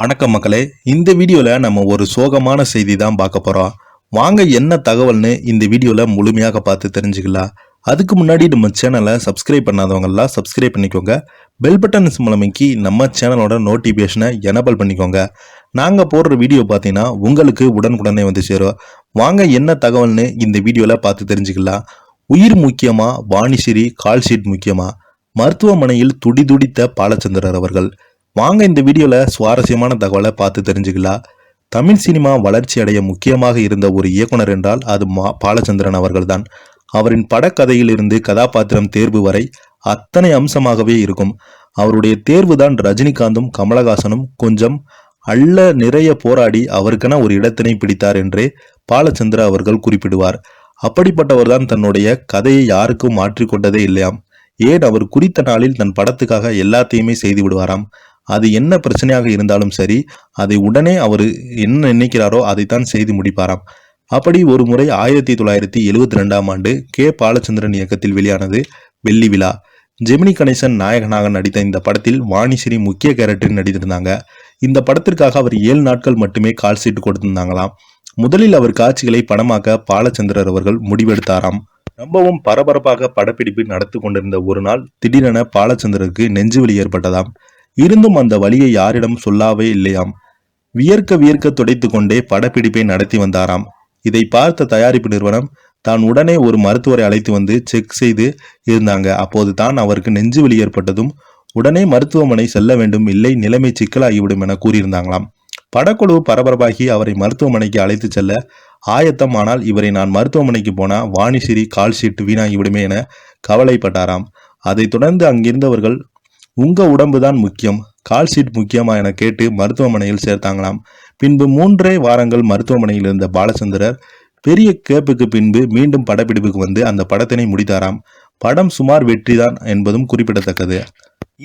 வணக்கம் மக்களே இந்த வீடியோவில் நம்ம ஒரு சோகமான செய்தி தான் பார்க்க போகிறோம் வாங்க என்ன தகவல்னு இந்த வீடியோவில் முழுமையாக பார்த்து தெரிஞ்சுக்கலாம். அதுக்கு முன்னாடி நம்ம சேனலை சப்ஸ்கிரைப் பண்ணாதவங்கெல்லாம் சப்ஸ்கிரைப் பண்ணிக்கோங்க. பெல் பட்டன்ஸ் மூலமைக்கு நம்ம சேனலோட நோட்டிஃபிகேஷனை எனபிள் பண்ணிக்கோங்க. நாங்கள் போடுற வீடியோ பார்த்தீங்கன்னா உங்களுக்கு உடனுக்குடனே வந்து சேரும். வாங்க என்ன தகவல்னு இந்த வீடியோவில் பார்த்து தெரிஞ்சுக்கலாம். உயிர் முக்கியமாக வாணிசிரி கால் ஷீட் மருத்துவமனையில் துடி துடித்த பாலச்சந்திரர் அவர்கள். வாங்க இந்த வீடியோவில் சுவாரஸ்யமான தகவலை பார்த்து தெரிஞ்சுக்கலாம். தமிழ் சினிமா வளர்ச்சி அடைய முக்கியமாக இருந்த ஒரு இயக்குனர் என்றால் அது மா பாலச்சந்திரன் அவர்கள்தான். அவரின் படக்கதையிலிருந்து கதாபாத்திரம் தேர்வு வரை அத்தனை அம்சமாகவே இருக்கும். அவருடைய தேர்வு தான் ரஜினிகாந்தும் கமலஹாசனும் கொஞ்சம் அள்ள நிறைய போராடி அவருக்கென ஒரு இடத்தினை பிடித்தார் என்றே பாலச்சந்திர அவர்கள் குறிப்பிடுவார். அப்படிப்பட்டவர்தான் தன்னுடைய கதையை யாருக்கும் மாற்றிக்கொண்டதே இல்லையாம். ஏன் அவர் குறித்த நாளில் தன் படத்துக்காக எல்லாத்தையுமே செய்து விடுவாராம்? அது என்ன பிரச்சனையாக இருந்தாலும் சரி அதை உடனே அவர் என்ன நினைக்கிறாரோ அதைத்தான் செய்து முடிப்பாராம். அப்படி ஒரு முறை ஆயிரத்தி தொள்ளாயிரத்தி எழுவத்தி ரெண்டாம் ஆண்டு கே. பாலச்சந்திரன் இயக்கத்தில் வெளியானது வெள்ளி விழா. ஜெமினி கணேசன் நாயகனாக நடித்த இந்த படத்தில் வாணிஸ்ரீ முக்கிய கேரக்டரில் நடித்திருந்தாங்க. இந்த படத்திற்காக அவர் ஏழு நாட்கள் மட்டுமே கால் சீட்டு கொடுத்திருந்தாங்களாம். முதலில் அவர் காட்சிகளை படமாக்க பாலச்சந்திரர் அவர்கள் முடிவெடுத்தாராம். ரொம்பவும் பரபரப்பாக படப்பிடிப்பு நடத்தி கொண்டிருந்த ஒரு நாள் திடீரென பாலச்சந்திரருக்கு நெஞ்சுவலி ஏற்பட்டதாம். இருந்தும் அந்த வழியை யாரிடம் சொல்லாவே இல்லையாம். வியர்க்க வியர்க்க துடைத்து கொண்டே படப்பிடிப்பை நடத்தி வந்தாராம். இதை பார்த்த தயாரிப்பு நிறுவனம் தான் உடனே ஒரு மருத்துவரை அழைத்து வந்து செக் செய்து இருந்தாங்க. அப்போது தான் அவருக்கு நெஞ்சு வலி ஏற்பட்டதும் உடனே மருத்துவமனை செல்ல வேண்டும் இல்லை நிலைமை சிக்கலாகிவிடும் என கூறியிருந்தாங்களாம். படக்குழு பரபரப்பாகி அவரை மருத்துவமனைக்கு அழைத்து செல்ல ஆயத்தம் ஆனால் இவரை நான் மருத்துவமனைக்கு போனால் வாணிசிறி கால் ஷீட் வீணாகிவிடுமே என கவலைப்பட்டாராம். அதைத் தொடர்ந்து அங்கிருந்தவர்கள் உங்கள் உடம்பு தான் முக்கியம். கால் ஷீட் முக்கியமா என கேட்டு மருத்துவமனையில் சேர்த்தாங்களாம். பின்பு மூன்றே வாரங்கள் மருத்துவமனையில் இருந்த பாலச்சந்திரர் பெரிய கேப்புக்கு பின்பு மீண்டும் படப்பிடிப்புக்கு வந்து அந்த படத்தினை முடித்தாராம். படம் சுமார் வெற்றிதான் என்பதும் குறிப்பிடத்தக்கது.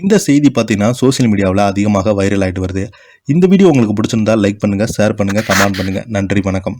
இந்த செய்தி பார்த்தீங்கன்னா சோஷியல் மீடியாவில் அதிகமாக வைரல் ஆகிட்டு வருது. இந்த வீடியோ உங்களுக்கு பிடிச்சிருந்தா லைக் பண்ணுங்கள் ஷேர் பண்ணுங்கள் கமெண்ட் பண்ணுங்கள் நன்றி வணக்கம்.